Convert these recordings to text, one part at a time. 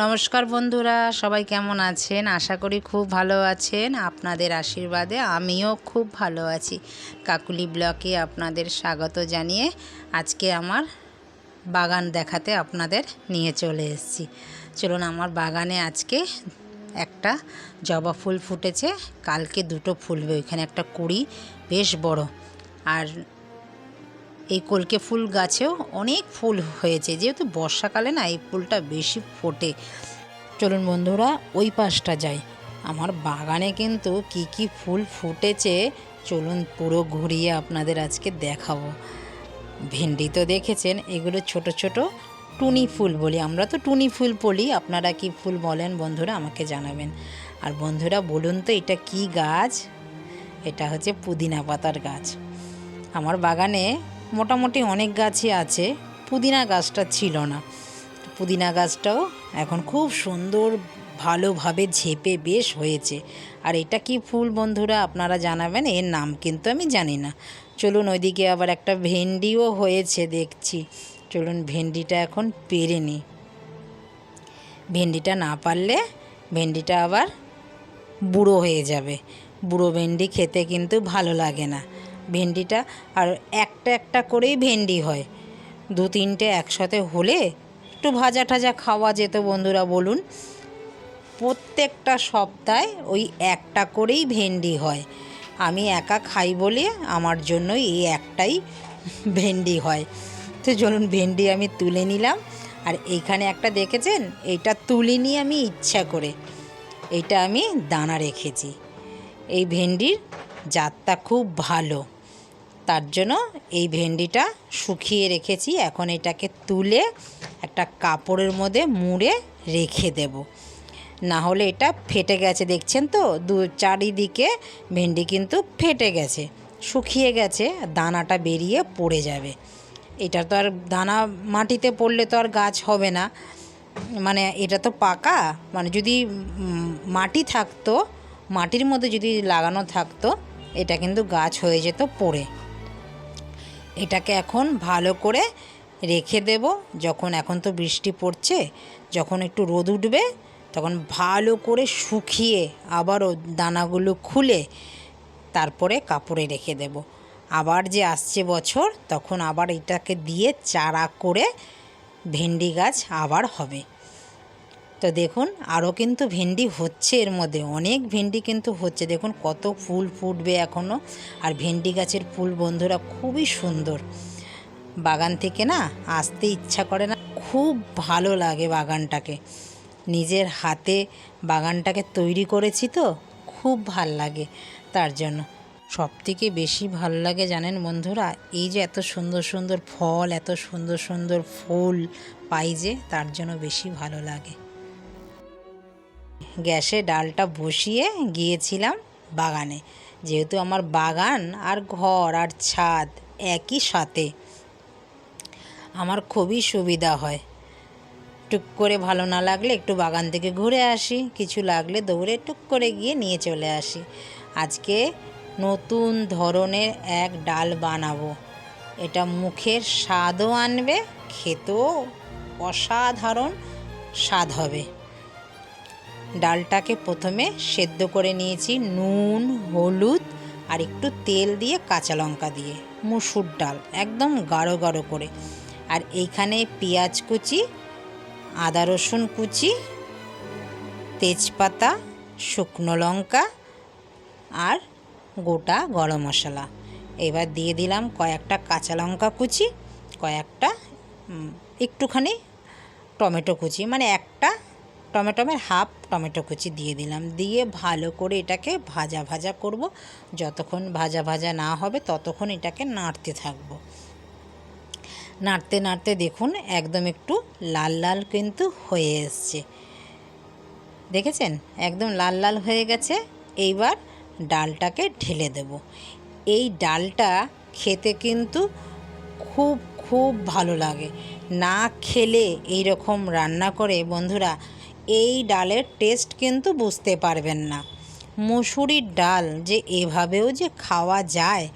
নমস্কার বন্ধুরা, সবাই কেমন আছেন? আশা করি খুব ভালো আছেন। আপনাদের আশীর্বাদে আমিও খুব ভালো আছি। কাকুলি ব্লকে আপনাদের স্বাগত জানিয়ে আজকে আমার বাগান দেখাতে আপনাদের নিয়ে চলে এসেছি। চলুন, আমার বাগানে আজকে একটা জবা ফুল ফুটেছে। কালকে দুটো ফুলবে, ওইখানে একটা কুড়ি, বেশ বড়। আর এই কলকে ফুল গাছেও অনেক ফুল হয়েছে। যেহেতু বর্ষাকালে না, এই ফুলটা বেশি ফোটে। চলুন বন্ধুরা, ওই পাশটা যাই। আমার বাগানে কিন্তু কি কি ফুল ফুটেছে, চলুন পুরো ঘুরিয়ে আপনাদের আজকে দেখাবো। ভেন্ডি তো দেখেছেন, এগুলো ছোট ছোট টুনি ফুল বলি। আমরা তো টুনি ফুল বলি, আপনারা কি ফুল বলেন বন্ধুরা আমাকে জানাবেন। আর বন্ধুরা, বলুন তো, এটা কি গাছ? এটা হচ্ছে পুদিনা পাতার গাছ। আমার বাগানে মোটামুটি অনেক গাছই আছে, পুদিনা গাছটা ছিল না। পুদিনা গাছটাও এখন খুব সুন্দর, ভালোভাবে ঝেপে বেশ হয়েছে। আর এটা কি ফুল বন্ধুরা আপনারা জানাবেন, এর নাম কিন্তু আমি জানি না। চলুন ওইদিকে আবার একটা ভেন্ডিও হয়েছে দেখছি। চলুন ভেন্ডিটা এখন পেরে নিই। ভেন্ডিটা না পারলে ভেন্ডিটা আবার বুড়ো হয়ে যাবে। বুড়ো ভেন্ডি খেতে কিন্তু ভালো লাগে না। ভেন্ডিটা আর একটা একটা করেই ভেন্ডি হয়। দু তিনটে একসাথে হলে একটু ভাজা টাজা খাওয়া যেত বন্ধুরা বলুন। প্রত্যেকটা সপ্তাহে ওই একটা করেই ভেন্ডি হয়। আমি একা খাই বলে আমার জন্য এই একটাই ভেন্ডি হয়। তো চলুন ভেন্ডি আমি তুলে নিলাম। আর এইখানে একটা দেখেছেন? এইটা তুলিনি আমি ইচ্ছা করে। এইটা আমি দানা রেখেছি। এই ভেন্ডির জাতটা খুব ভালো। তার জন্য এই ভেন্ডিটা শুকিয়ে রেখেছি। এখন এটাকে তুলে একটা কাপড়ের মধ্যে মুড়ে রেখে দেব। না হলে এটা ফেটে গেছে, দেখছেন তো? দু, চারিদিকে ভেন্ডি কিন্তু ফেটে গেছে, শুকিয়ে গেছে, দানাটা বেরিয়ে পড়ে যাবে। এটা তো আর দানা মাটিতে পড়লে তো আর গাছ হবে না। মানে এটা তো পাকা মানে যদি মাটি থাকতো, মাটির মধ্যে যদি লাগানো থাকতো, এটা কিন্তু গাছ হয়ে যেত পড়ে। এটাকে এখন ভালো করে রেখে দেব। যখন এখন তো বৃষ্টি পড়ছে, যখন একটু রোদ উঠবে, তখন ভালো করে শুকিয়ে আবারও দানাগুলো খুলে তারপরে কাপড়ে রেখে দেব। আবার যে আসছে বছর, তখন আবার এটাকে দিয়ে চারা করে ভেন্ডি গাছ আবার হবে। তো দেখুন, আরও কিন্তু ভেন্ডি হচ্ছে এর মধ্যে, অনেক ভেন্ডি কিন্তু হচ্ছে। দেখুন কত ফুল ফুটবে এখনও আর ভেন্ডি গাছের ফুল বন্ধুরা খুবই সুন্দর। বাগান থেকে না আসতে ইচ্ছা করে না, খুব ভালো লাগে বাগানটাকে। নিজের হাতে বাগানটাকে তৈরি করেছি তো, খুব ভালো লাগে তার জন্য। সব থেকে বেশি ভালো লাগে জানেন বন্ধুরা, এই যে এত সুন্দর সুন্দর ফল, এত সুন্দর সুন্দর ফুল পাই যে, তার জন্য বেশি ভালো লাগে। গ্যাসে ডালটা বসিয়ে গিয়েছিলাম বাগানে। যেহেতু আমার বাগান আর ঘর আর ছাদ একই সাথে, আমার খুবই সুবিধা হয়। টুক করে ভালো না লাগলে একটু বাগান থেকে ঘুরে আসি, কিছু লাগলে দৌড়ে টুক করে গিয়ে নিয়ে চলে আসি। আজকে নতুন ধরনের এক ডাল বানাবো। এটা মুখের স্বাদও আনবে, খেতেও অসাধারণ স্বাদ হবে। ডালটাকে প্রথমে সেদ্ধ করে নিয়েছি নুন, হলুদ আর একটু তেল দিয়ে কাঁচা লঙ্কা দিয়ে, মুসুর ডাল, একদম গাঢ় গাঢ় করে। আর এইখানে পেঁয়াজ কুচি, আদা রসুন কুচি, তেজপাতা, শুকনো লঙ্কা আর গোটা গরম মশলা। এবার দিয়ে দিলাম কয়েকটা কাঁচা লঙ্কা কুচি, কয়েকটা একটুখানি টমেটো কুচি মানে একটা টমেটোমের হাফ টমেটো কুচি দিয়ে দিলাম। দিয়ে ভালো করে এটাকে ভাজা ভাজা করব। যতক্ষণ ভাজা ভাজা না হবে ততক্ষণ এটাকে নাড়তে থাকব। নাড়তে নাড়তে দেখুন একদম একটু লাল লাল কিন্তু হয়ে এসছে। দেখেছেন? একদম লাল লাল হয়ে গেছে। এইবার ডালটাকে ঢেলে দেব। এই ডালটা খেতে কিন্তু খুব খুব ভালো লাগে। না খেলে এই রকম রান্না করে বন্ধুরা এই ডালের টেস্ট কিন্তু বুঝতে পারবেন না। মুসুরির ডাল যে এভাবেও যে খাওয়া যায়,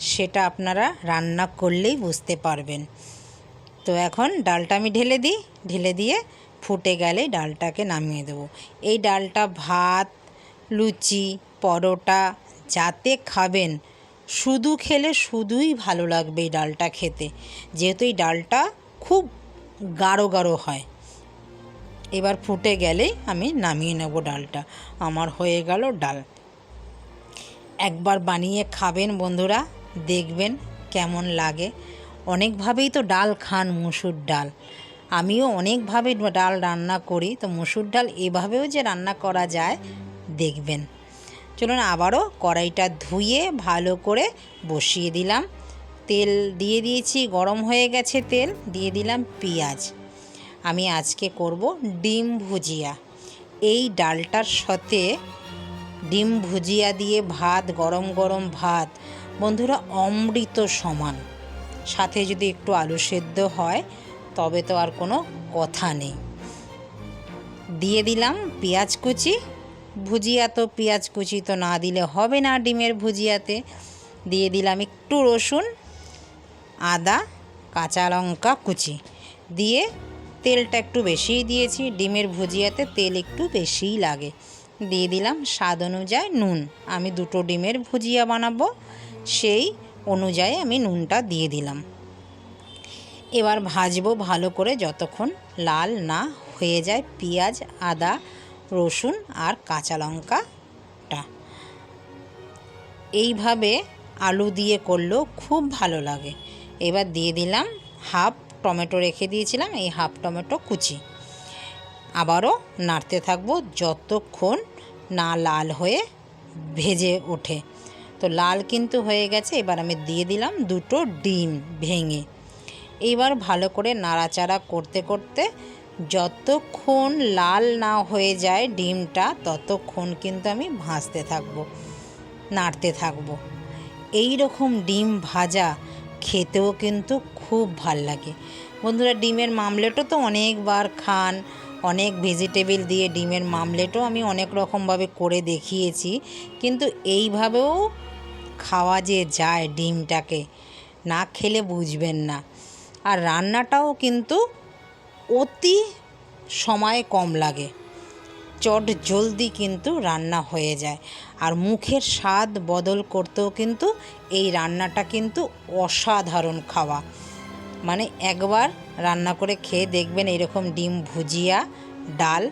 সেটা আপনারা রান্না করলেই বুঝতে পারবেন। তো এখন ডালটা আমি ঢেলে দিই। ঢেলে দিয়ে ফুটে গেলে ডালটাকে নামিয়ে দেবো। এই ডালটা ভাত, লুচি, পরোটা যাতে খাবেন, শুধু খেলে শুধুই ভালো লাগবে এই ডালটা খেতে। যেহেতু এই ডালটা খুব গাঢ় গাঢ় হয়। এবার ফুটে গেলেই আমি নামিয়ে নেব ডালটা। আমার হয়ে গেল ডাল। একবার বানিয়ে খাবেন বন্ধুরা, দেখবেন কেমন লাগে। অনেকভাবেই তো ডাল খান মুসুর ডাল। আমিও অনেকভাবে ডাল রান্না করি, তো মুসুর ডাল এভাবেও যে রান্না করা যায়, দেখবেন। চলুন আবারও কড়াইটা ধুয়ে ভালো করে বসিয়ে দিলাম। তেল দিয়ে দিয়েছি, গরম হয়ে গেছে তেল, দিয়ে দিলাম পেঁয়াজ। আমি আজকে করব ডিম ভুজিয়া। এই ডালটার সাথে ডিম ভুজিয়া দিয়ে ভাত, গরম গরম ভাত, বন্ধুরা অমৃত সমান। সাথে যদি একটু আলু সেদ্ধ হয়, তবে তো আর কোনো কথা নেই। দিয়ে দিলাম পেঁয়াজ কুচি। ভুজিয়া তো পেঁয়াজ কুচি তো না দিলে হবে না ডিমের ভুজিয়াতে। দিয়ে দিলাম একটু রসুন, আদা, কাঁচা লঙ্কা কুচি। দিয়ে তেলটা একটু বেশিই দিয়েছি, ডিমের ভুজিয়াতে তেল একটু বেশিই লাগে। দিয়ে দিলাম স্বাদ অনুযায়ী নুন। আমি দুটো ডিমের ভুজিয়া বানাবো, সেই অনুযায়ী আমি নুনটা দিয়ে দিলাম। এবার ভাজবো ভালো করে যতক্ষণ লাল না হয়ে যায় পেঁয়াজ, আদা, রসুন আর কাঁচা লঙ্কাটা। এইভাবে আলু দিয়ে করলেও খুব ভালো লাগে। এবার দিয়ে দিলাম হাফ টমেটো রেখে দিয়েছিলাম, এই হাফ টমেটো কুচি। আবারও নাড়তে থাকব যতক্ষণ না লাল হয়ে ভেজে ওঠে। তো লাল কিন্তু হয়ে গেছে, এবার আমি দিয়ে দিলাম দুটো ডিম ভেঙে। এইবার ভালো করে নাড়াচাড়া করতে করতে যতক্ষণ লাল না হয়ে যায় ডিমটা, ততক্ষণ কিন্তু আমি ভাজতে থাকব, নাড়তে থাকব। এই রকম ডিম ভাজা খেতেও কিন্তু খুব ভালো লাগে। বন্ধুরা, ডিমের মামলেটও তো অনেকবার খান, অনেক ভেজিটেবিল দিয়ে ডিমের মামলেটও আমি অনেক রকমভাবে করে দেখিয়েছি। কিন্তু এইভাবেও খাওয়া যে যায় ডিমটাকে, না খেলে বুঝবেন না। আর রান্নাটাও কিন্তু অতি সময় কম লাগে। চট জলদি কিন্তু রান্না হয়ে যায়। আর মুখের স্বাদ বদল করতেও কিন্তু এই রান্নাটা কিন্তু অসাধারণ খাওয়া। মানে একবার রান্না করে খেয়ে দেখবেন এরকম ডিম ভুজিয়া, ডাল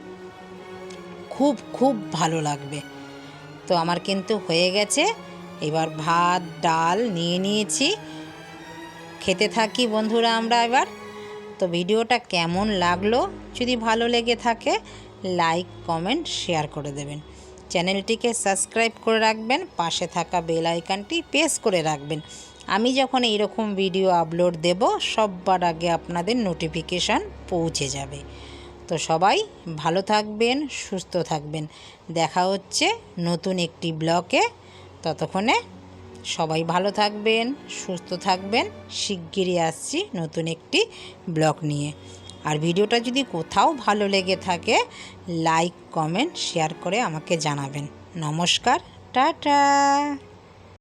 খুব খুব ভালো লাগবে। তো আমার কিন্তু হয়ে গেছে। এবার ভাত, ডাল নিয়ে নিয়েছি। খেতে থাকি বন্ধুরা আমরা এবার। তো ভিডিওটা কেমন লাগল? যদি ভালো লেগে থাকে লাইক, কমেন্ট, শেয়ার করে দেবেন। চ্যানেলটিকে সাবস্ক্রাইব করে রাখবেন, পাশে থাকা বেল আইকনটি প্রেস করে রাখবেন। আমি যখন এইরকম ভিডিও আপলোড দেব, সববার আগে আপনাদের নোটিফিকেশান পৌঁছে যাবে। তো সবাই ভালো থাকবেন, সুস্থ থাকবেন। দেখা হচ্ছে নতুন একটি ব্লকে। ততক্ষণে সবাই ভালো থাকবেন, সুস্থ থাকবেন। শিগগিরই আসছি নতুন একটি ব্লগ নিয়ে। আর ভিডিওটা যদি কোথাও ভালো লেগে থাকে লাইক কমেন্ট শেয়ার করে আমাকে জানাবেন। নমস্কার, টাটা!